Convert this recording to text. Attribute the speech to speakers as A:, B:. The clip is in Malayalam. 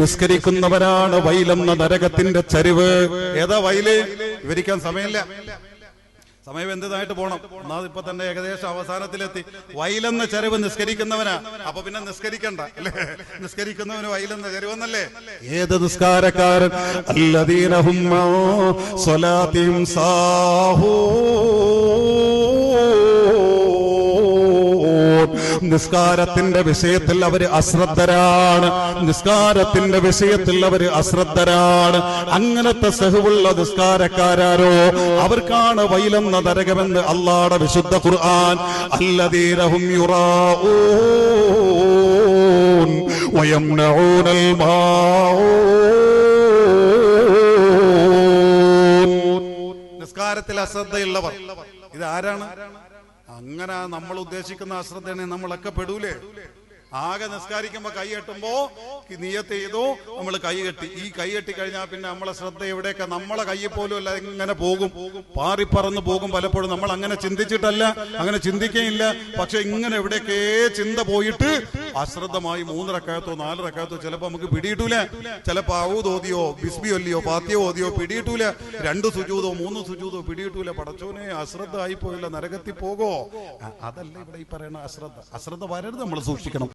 A: നിസ്കരിക്കുന്നവരാണ് വൈലെന്ന നരകത്തിന്റെ ചരിവ്. ഏതാ വൈൽ വിവരിക്കാൻ സമയമില്ല. സമയം എന്തിനായിട്ട് പോണം. എന്നാ ഇപ്പൊ തന്നെ ഏകദേശം അവസാനത്തിലെത്തി. വയലെന്ന ചെരുവ് നിസ്കരിക്കുന്നവനാ. അപ്പൊ പിന്നെ നിസ്കരിക്കണ്ട അല്ലേ? നിസ്കരിക്കുന്നവന് വയലെന്ന ചെരുവെന്നല്ലേ? ഏത് നിസ്കാരക്കാരൻ? അല്ലദീനഹും സ്വലാത്തിയും സാഹൂ. നിസ്കാരത്തിന്റെ വിഷയത്തിൽ അവർ അശ്രദ്ധരാണ്. നിസ്കാരത്തിന്റെ വിഷയത്തിൽ അവർ അശ്രദ്ധരാണ്. അങ്ങനത്തെ സെഹുവുള്ള നിസ്കാരക്കാരോ അവർക്കാണ് വൈലെന്ന നരകമെന്ന് അള്ളാടെ വിശുദ്ധ ഖുർആൻ അല്ലതീരഹും വയംനഊനൽ മാഊൻ. നിസ്കാരത്തിൽ അശ്രദ്ധയുള്ളവർ. ഇത് ആരാണ്? അങ്ങനെ നമ്മൾ ഉദ്ദേശിക്കുന്ന അശ്രദ്ധനെ നമ്മളൊക്കെ പെടൂലേ? ആകെ നിസ്കാരിക്കുമ്പോ കൈ കെട്ടുമ്പോ ഈ നിയത്ത് ചെയ്തു നമ്മൾ കൈ കെട്ടി. ഈ കൈ കെട്ടി കഴിഞ്ഞാൽ പിന്നെ നമ്മളെ ശ്രദ്ധ എവിടെയൊക്കെ നമ്മളെ കയ്യിൽ പോലും അല്ല ഇങ്ങനെ പോകും. പാറിപ്പറന്ന് പോകും പലപ്പോഴും. നമ്മൾ അങ്ങനെ ചിന്തിച്ചിട്ടല്ല അങ്ങനെ ചിന്തിക്കുകയില്ല പക്ഷെ ഇങ്ങനെ എവിടെയൊക്കെ ചിന്ത പോയിട്ട് അശ്രദ്ധമായി മൂന്ന് റക്കായത്തോ നാല് റക്കായത്തോ ചിലപ്പോ നമുക്ക് പിടിയിട്ടൂല. ചിലപ്പോ ഔദ് ഓതിയോ ബിസ്ബി ഒല്ലിയോ പാത്തിയോ ഓതിയോ പിടിയിട്ടൂല. രണ്ട് സുജൂതോ മൂന്ന് സുജൂതോ പിടിയിട്ടൂല. പടച്ചോനെ അശ്രദ്ധ ആയി പോയില്ല നരകത്തിൽ പോകോ. അതല്ല ഇവിടെ ഈ പറയുന്ന അശ്രദ്ധ. അശ്രദ്ധ വരരുത് നമ്മൾ സൂക്ഷിക്കണം.